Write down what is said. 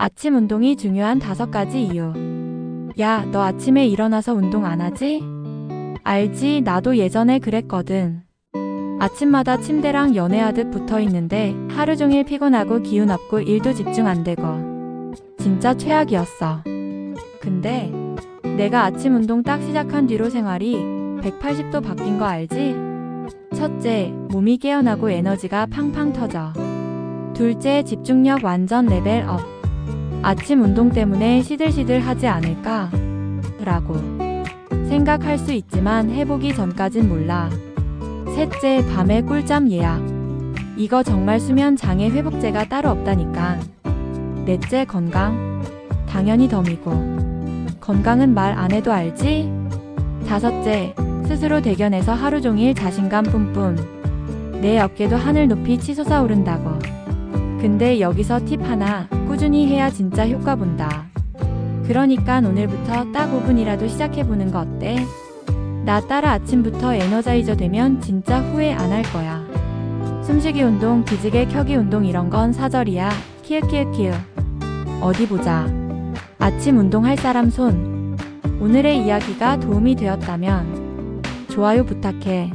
아침 운동이 중요한 다섯 가지 이유. 야, 너 아침에 일어나서 운동 안 하지? 알지, 나도 예전에 그랬거든. 아침마다 침대랑 연애하듯 붙어 있는데 하루 종일 피곤하고 기운 없고 일도 집중 안 되고. 진짜 최악이었어. 근데 내가 아침 운동 딱 시작한 뒤로 생활이 180도 바뀐 거 알지? 첫째, 몸이 깨어나고 에너지가 팡팡 터져. 둘째, 집중력 완전 레벨 업. 아침 운동 때문에 시들시들 하지 않을까? 라고 생각할 수 있지만 해보기 전까진 몰라. 셋째, 밤에 꿀잠 예약. 이거 정말 수면 장애 회복제가 따로 없다니까. 넷째, 건강. 당연히 덤이고. 건강은 말 안 해도 알지? 다섯째, 스스로 대견해서 하루 종일 자신감 뿜뿜. 내 어깨도 하늘 높이 치솟아 오른다고. 근데 여기서 팁 하나, 꾸준히 해야 진짜 효과 본다. 그러니까 오늘부터 딱 5분이라도 시작해보는 거 어때? 나 따라 아침부터 에너자이저 되면 진짜 후회 안 할 거야. 숨쉬기 운동, 기지개 켜기 운동 이런 건 사절이야. 키읔키읔키읔. 어디 보자. 아침 운동할 사람 손. 오늘의 이야기가 도움이 되었다면 좋아요 부탁해.